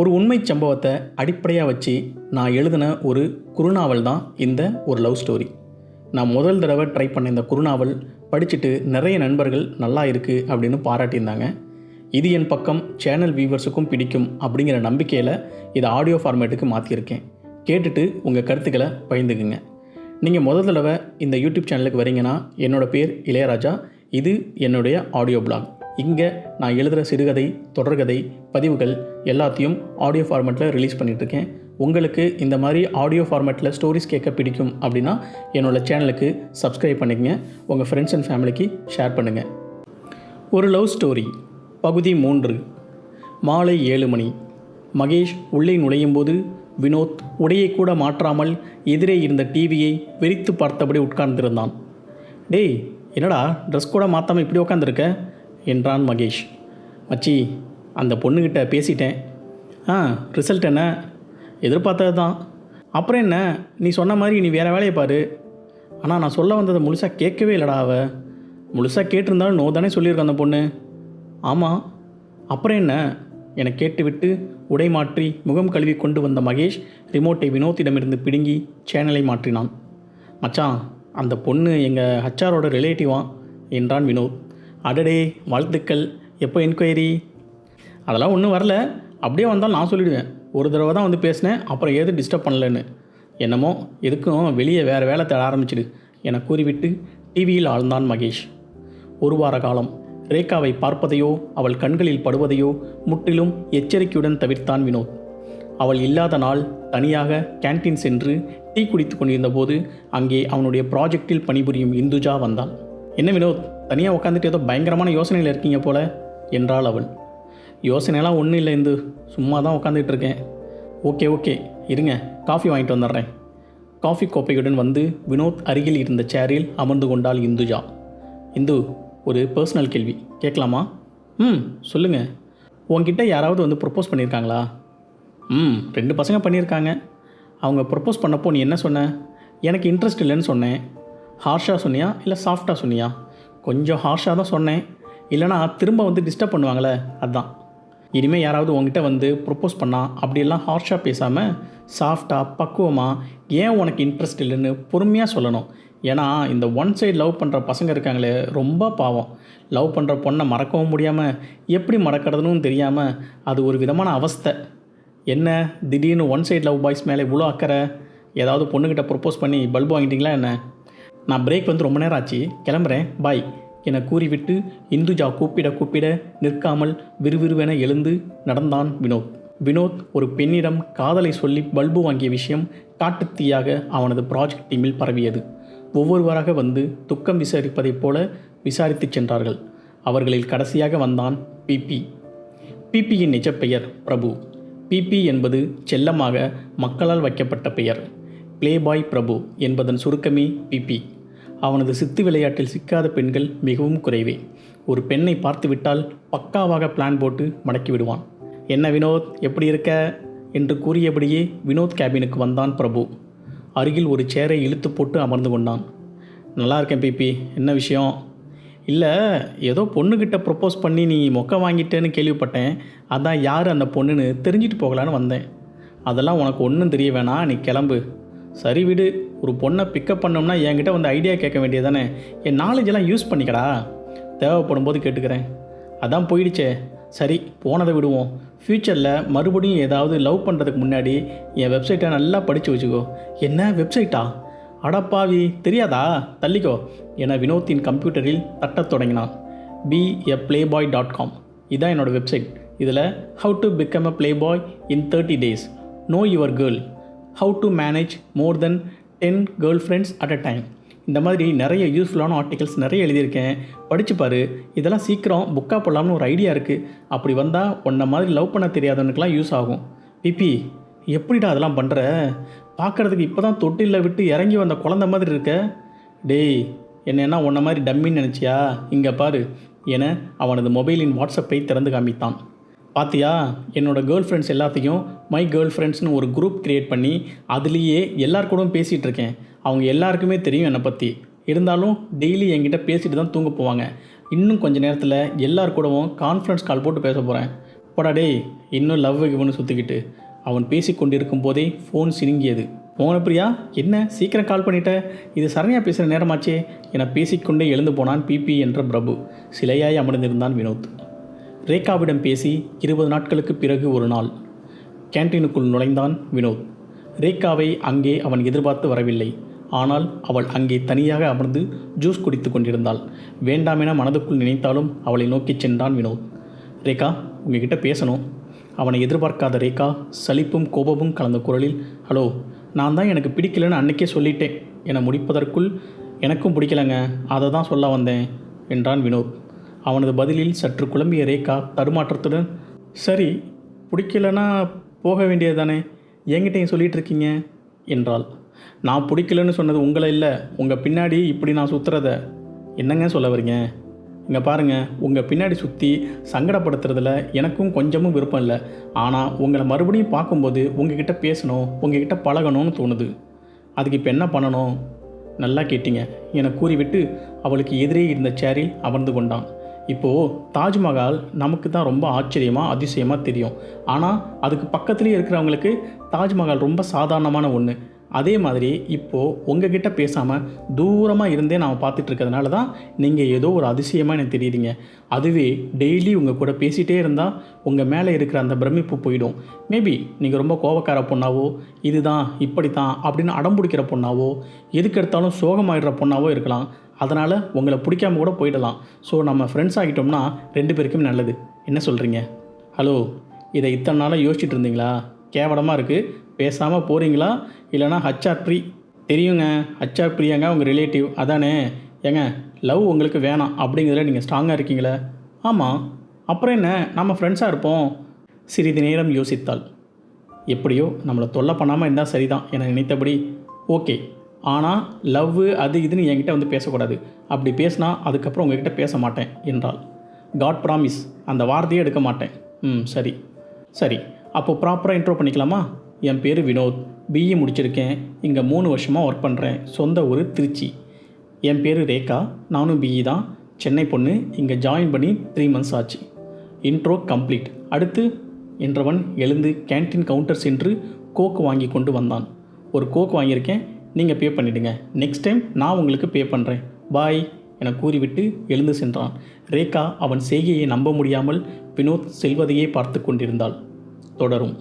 ஒரு உண்மை சம்பவத்தை அடிப்படையாக வச்சு நான் எழுதின ஒரு குறுநாவல் தான் இந்த ஒரு லவ் ஸ்டோரி நான் முதல் தடவை ட்ரை பண்ண இந்த குறுநாவல் படிச்சுட்டு நிறைய நண்பர்கள் நல்லா இருக்குது அப்படின்னு பாராட்டியிருந்தாங்க. இது என் பக்கம் சேனல் வியூவர்ஸுக்கும் பிடிக்கும் அப்படிங்கிற நம்பிக்கையில் இதை ஆடியோ ஃபார்மேட்டுக்கு மாற்றியிருக்கேன் கேட்டுட்டு உங்கள் கருத்துக்களை பகிர்ந்துக்குங்க. நீங்கள் முதல் தடவை இந்த யூடியூப் சேனலுக்கு வரீங்கன்னா என்னோடய பேர் இளையராஜா. இது என்னுடைய ஆடியோ பிளாக் இங்கே நான் எழுதுகிற சிறுகதை தொடர்கதை பதிவுகள் எல்லாத்தையும் ஆடியோ ஃபார்மேட்டில் ரிலீஸ் பண்ணிகிட்ருக்கேன் உங்களுக்கு இந்த மாதிரி ஆடியோ ஃபார்மேட்டில் ஸ்டோரிஸ் கேட்க பிடிக்கும் அப்படின்னா என்னோடய சேனலுக்கு சப்ஸ்கிரைப் பண்ணிக்கங்க. உங்கள் ஃப்ரெண்ட்ஸ் அண்ட் ஃபேமிலிக்கு ஷேர் பண்ணுங்கள் ஒரு லவ் ஸ்டோரி பகுதி மூன்று. மாலை ஏழு மணி. மகேஷ் உள்ளே நுழையும் போது வினோத் உடையை கூட மாற்றாமல் எதிரே இருந்த டிவியை வெறித்து பார்த்தபடி உட்கார்ந்திருந்தான். டேய் என்னடா ட்ரெஸ் கூட மாற்றாமல் இப்படி உட்காந்துருக்க என்றான் மகேஷ். மச்சி அந்த பொண்ணுக்கிட்ட பேசிட்டேன். ஆ ரிசல்ட் என்ன? எதிர்பார்த்தது தான் அப்புறம் என்ன? நீ சொன்ன மாதிரி நீ வேறு வேலையை பாரு. ஆனால் நான் சொல்ல வந்ததை முழுசாக கேட்கவே இல்லைடா அவ. முழுசாக கேட்டிருந்தாலும் நோ தானே சொல்லியிருக்க அந்த பொண்ணு. ஆமாம் அப்புறம் என்ன? என கேட்டுவிட்டு உடை மாற்றி முகம் கழுவி கொண்டு வந்த மகேஷ் ரிமோட்டை வினோத்திடமிருந்து பிடுங்கி சேனலை மாற்றினான். மச்சான் அந்த பொண்ணு எங்கள் ஹச்ஆரோட ரிலேட்டிவா என்றான் வினோத். அடடே வாழ்த்துக்கள். எப்போ என்கொயரி அதெல்லாம் ஒன்றும் வரல. அப்படியே வந்தால் நான் சொல்லிவிடுவேன் ஒரு தடவை தான் வந்து பேசினேன். அப்புறம் எது டிஸ்டர்ப் பண்ணலன்னு. என்னமோ எதுக்கும் வெளியே வேறு வேலை தேட ஆரம்பிச்சிடு என கூறிவிட்டு டிவியில் ஆழ்ந்தான் மகேஷ். ஒரு வார காலம் ரேகாவை பார்ப்பதையோ அவள் கண்களில் படுவதையோ முற்றிலும் எச்சரிக்கையுடன் தவிர்த்தான் வினோத். அவள் இல்லாத நாள் தனியாக கேண்டீன் சென்று டீ குடித்து கொண்டிருந்த போது அங்கே அவனுடைய ப்ராஜெக்டில் பணிபுரியும் இந்துஜா வந்தாள். என்ன வினோத் தனியாக உட்காந்துட்டு ஏதோ பயங்கரமான யோசனையில் இருக்கீங்க போல என்றாள் அவள். யோசனையெல்லாம் ஒன்றும் இல்லை இந்து சும்மா தான் உட்காந்துட்டு இருக்கேன். ஓகே ஓகே இருங்க காஃபி வாங்கிட்டு வந்துடுறேன். காஃபி கோப்பையுடன் வந்து வினோத் அருகில் இருந்த சேரில் அமர்ந்து கொண்டாள் இந்துஜா. இந்து ஒரு பர்சனல் கேள்வி கேட்கலாமா? ம் சொல்லுங்கள் உங்ககிட்ட யாராவது வந்து ப்ரொப்போஸ் பண்ணியிருக்காங்களா? ம் ரெண்டு பசங்க பண்ணியிருக்காங்க. அவங்க ப்ரொப்போஸ் பண்ணப்போ நீ என்ன சொன்ன? எனக்கு இன்ட்ரெஸ்ட் இல்லைன்னு சொன்னேன். ஹார்ஷாக சொன்னியா? இல்லை சாஃப்டாக சொன்னியா? கொஞ்சம் ஹார்ஷாக தான் சொன்னேன். இல்லைனா திரும்ப வந்து டிஸ்டர்ப் பண்ணுவாங்களே? அதான். இனிமேல் யாராவது உங்ககிட்ட வந்து ப்ரொப்போஸ் பண்ணால் அப்படியெல்லாம் ஹார்ஷாக பேசாமல் சாஃப்டாக பக்குவமாக ஏன் உனக்கு இன்ட்ரெஸ்ட் இல்லைன்னு பொறுமையாக சொல்லணும். ஏன்னா இந்த ஒன் சைடு லவ் பண்ணுற பசங்க இருக்காங்களே ரொம்ப பாவம். லவ் பண்ணுற பொண்ணை மறக்கவும் முடியாமல் எப்படி மறக்கிறதுன்னு தெரியாமல் அது ஒரு விதமான அவஸ்தை. என்ன திடீர்னு ஒன் சைடு லவ் பாய்ஸ் மேலே இவ்வளோ அக்கறை? ஏதாவது பொண்ணுக்கிட்ட ப்ரொப்போஸ் பண்ணி பல்பு வாங்கிட்டீங்களா என்ன? நான் பிரேக் வந்து ரொம்ப நேரம் ஆச்சு. கிளம்புறேன். பாய் என கூறிவிட்டு இந்துஜா கூப்பிட கூப்பிட நிற்காமல் விறுவிறுவென எழுந்து நடந்தான் வினோத். வினோத் ஒரு பெண்ணிடம் காதலை சொல்லி பல்பு வாங்கிய விஷயம் காட்டுத்தீயாக அவனது ப்ராஜெக்ட் டீமில் பரவியது. ஒவ்வொருவராக வந்து துக்கம் விசாரிப்பதைப் போல விசாரித்துச் சென்றார்கள். அவர்களில் கடைசியாக வந்தான் பிபி பிபியின் நிஜ பெயர் பிரபு. பிபி என்பது செல்லமாக மக்களால் வைக்கப்பட்ட பெயர். பிளேபாய் பிரபு என்பதன் சுருக்கமே பிபி அவனது சித்து விளையாட்டில் சிக்காத பெண்கள் மிகவும் குறைவே. ஒரு பெண்ணை பார்த்துவிட்டால் பக்காவாக பிளான் போட்டு மடக்கி விடுவான். என்ன வினோத் எப்படி இருக்க? என்று கூறியபடியே வினோத் கேபினுக்கு வந்தான் பிரபு. அருகில் ஒரு சேரை இழுத்து போட்டு அமர்ந்து கொண்டான். நல்லா இருக்கேன் பிபி. என்ன விஷயம்? இல்லை ஏதோ பொண்ணுக்கிட்ட ப்ரப்போஸ் பண்ணி நீ மொக்க வாங்கிட்டேன்னு கேள்விப்பட்டேன். அதான் யார் அந்த பொண்ணுன்னு தெரிஞ்சுட்டு போகலான்னு வந்தேன். அதெல்லாம் உனக்கு ஒன்றும் தெரிய வேணாம். நீ கிளம்பு. சரி விடு ஒரு பொண்ணை பிக்கப் பண்ணோம்னா என்கிட்ட வந்து ஐடியா கேட்க வேண்டியதானே என் நாலேஜெல்லாம் யூஸ் பண்ணிக்கடா. தேவைப்படும் போது கேட்டுக்கிறேன். அதான் போயிடுச்சே. சரி போனதை விடுவோம். ஃப்யூச்சரில் மறுபடியும் ஏதாவது லவ் பண்ணுறதுக்கு முன்னாடி என் வெப்சைட்டை நல்லா படித்து வச்சுக்கோ. என்ன வெப்சைட்டா அடப்பாவி தெரியாதா? தள்ளிக்கோ. என வினோத்தின் கம்ப்யூட்டரில் தட்டத் தொடங்கினான். Be a playboy dot com இதான் என்னோடய வெப்சைட் இதில் how to become a playboy in thirty days know your girl how to manage more than ten girl friends at a time இந்த மாதிரி நிறைய யூஸ்ஃபுல்லான ஆர்டிகல்ஸ் நிறைய எழுதியிருக்கேன். படித்து பாரு. இதெல்லாம் சீக்கிரம் புக்காக போடலாம்னு ஒரு ஐடியா இருக்குது அப்படி வந்தால் உன்னை மாதிரி லவ் பண்ண தெரியாதவனுக்கெலாம் யூஸ் ஆகும். பிபி எப்படிடா அதெல்லாம் பண்ணுற பார்க்குறதுக்கு இப்போ தான் தொட்டிலில் விட்டு இறங்கி வந்த குழந்த மாதிரி இருக்க. டேய் என்னென்னா உன்ன மாதிரி டம்மின்னு நினச்சியா? இங்கே பாரு. என அவனது மொபைலின் வாட்ஸ்அப்பை திறந்து காமித்தான். பாத்தியா? என்னோட கேர்ள் ஃப்ரெண்ட்ஸ் எல்லாத்தையும் மை கேர்ள் ஃப்ரெண்ட்ஸ்னு ஒரு குரூப் க்ரியேட் பண்ணி அதுலேயே எல்லார் கூடவும் பேசிகிட்டு இருக்கேன். அவங்க எல்லாருக்குமே தெரியும் என்னை பற்றி இருந்தாலும் டெய்லி என்கிட்ட பேசிட்டு தான் தூங்க போவாங்க. இன்னும் கொஞ்ச நேரத்தில் எல்லார் கூடவும் கான்ஃபரன்ஸ் கால் போட்டு பேச போகிறேன் போடா டேய் இன்னும் லவ் இவனு சுற்றிக்கிட்டு அவன் பேசி கொண்டிருக்கும் போதே ஃபோன் சினுங்கியது. மோகனப்பிரியா என்ன சீக்கிரம் கால் பண்ணிட்ட? இது சரண்யா பேசுகிற நேரமாச்சே. என பேசிக்கொண்டே எழுந்து போனான் பிபி என்ற பிரபு. சிலையாய் அமர்ந்திருந்தான் வினோத். ரேகாவிடம் பேசி இருபது நாட்களுக்கு பிறகு ஒரு நாள் கேன்டீனுக்குள் நுழைந்தான் வினோத். ரேகாவை அங்கே அவன் எதிர்பார்த்து வரவில்லை. ஆனால் அவள் அங்கே தனியாக அமர்ந்து ஜூஸ் குடித்து கொண்டிருந்தாள். வேண்டாமென மனதுக்குள் நினைத்தாலும் அவளை நோக்கிச் சென்றான் வினோத். ரேகா உங்ககிட்ட பேசணும். அவனை எதிர்பார்க்காத ரேகா சலிப்பும் கோபமும் கலந்த குரலில் ஹலோ நான் தான் எனக்கு பிடிக்கலன்னு அன்னைக்கே சொல்லிட்டேன். என முடிப்பதற்குள் எனக்கும் பிடிக்கலங்க. அதை தான் சொல்ல வந்தேன் என்றான் வினோத். அவனது பதிலில் சற்று குழம்பிய ரேகா தடுமாற்றத்துடன் சரி பிடிக்கலன்னா போக வேண்டியது தானே என்கிட்டயும் சொல்லிட்டு இருக்கீங்க என்றாள். நான் பிடிக்கலன்னு சொன்னது உங்களை இல்லை. உங்கள் பின்னாடி இப்படி நான் சுற்றுறத என்னங்க சொல்ல வரீங்க இங்கே பாருங்கள் உங்கள் பின்னாடி சுற்றி சங்கடப்படுத்துறதுல எனக்கும் கொஞ்சமும் விருப்பம் இல்லை. ஆனால் உங்களை மறுபடியும் பார்க்கும்போது உங்ககிட்ட பேசணும் உங்ககிட்ட பழகணும்னு தோணுது. அதுக்கு இப்போ என்ன பண்ணணும்? நல்லா கேட்டீங்க. என கூறிவிட்டு அவளுக்கு எதிரே இருந்த சேரில் அமர்ந்து கொண்டான். இப்போது தாஜ்மஹால் நமக்கு தான் ரொம்ப ஆச்சரியமாக அதிசயமாக தெரியும். ஆனால் அதுக்கு பக்கத்துலேயே இருக்கிறவங்களுக்கு தாஜ்மஹால் ரொம்ப சாதாரணமான ஒன்று அதே மாதிரி இப்போது உங்ககிட்ட பேசாமல் தூரமாக இருந்தே நான் பார்த்துட்டு இருக்கிறதுனால தான் நீங்கள் ஏதோ ஒரு அதிசயமாக எனக்கு தெரியுறீங்க அதுவே டெய்லி உங்கள் கூட பேசிகிட்டே இருந்தால் உங்கள் மேலே இருக்கிற அந்த பிரமிப்பு போயிடும். மேபி நீங்கள் ரொம்ப கோபக்கார பொண்ணாவோ இதுதான் இப்படி தான் அப்படின்னு அடம்பிடிக்கிற பொண்ணாவோ எதுக்கு எடுத்தாலும் சோகமாயிடுற பொண்ணாவோ இருக்கலாம். அதனால் உங்களை பிடிக்காம கூட போயிடலாம். ஸோ நம்ம ஃப்ரெண்ட்ஸ் ஆகிட்டோம்னா ரெண்டு பேருக்கும் நல்லது. என்ன சொல்கிறீங்க ஹலோ இதை இத்தனை நாளாக யோசிச்சுட்டு இருந்தீங்களா? கேவலமாக இருக்குது பேசாமல் போகிறீங்களா இல்லைனா ஹச்ஆர் ப்ரீ தெரியுங்க. ஹச்ஆர் பிரியாங்க உங்கள் ரிலேட்டிவ் அதானே? ஏங்க லவ் உங்களுக்கு வேணாம். அப்படிங்கிறதுல நீங்கள் ஸ்ட்ராங்காக இருக்கீங்களே? ஆமாம் அப்புறம் என்ன? நம்ம ஃப்ரெண்ட்ஸாக இருப்போம். சிறிது நேரம் யோசித்தாள் எப்படியோ நம்மளை தொல்லை பண்ணாமல் இருந்தால் சரிதான். என நினைத்தபடி ஓகே ஆனால் லவ் அது இதுன்னு என்கிட்ட வந்து பேசக்கூடாது. அப்படி பேசினா அதுக்கப்புறம் உங்ககிட்ட பேச மாட்டேன் என்றாள். காட் ப்ராமிஸ் அந்த வார்த்தையே எடுக்க மாட்டேன். ம் சரி. சரி அப்போ ப்ராப்பராக இன்ட்ரோ பண்ணிக்கலாமா? என் பேர் வினோத். பிஇ முடிச்சிருக்கேன். இங்கே மூணு வருஷமாக ஒர்க் பண்ணுறேன் சொந்த ஊர் திருச்சி. என் பேர் ரேகா. நானும் பிஇ தான். சென்னை பொண்ணு. இங்கே ஜாயின் பண்ணி த்ரீ மந்த்ஸ் ஆச்சு. இன்ட்ரோ கம்ப்ளீட் அடுத்து என்றவன் எழுந்து கேன்டீன் கவுண்டர் சென்று கோக் வாங்கி கொண்டு வந்தான். ஒரு கோக் வாங்கியிருக்கேன். நீங்கள் பே பண்ணிவிடுங்க நெக்ஸ்ட் டைம் நான் உங்களுக்கு பே பண்ணுறேன் பாய் என கூறிவிட்டு எழுந்து சென்றான். ரேகா அவன் செய்கையை நம்ப முடியாமல் வினோத் செல்வதையே பார்த்து கொண்டிருந்தாள். தொடரும்.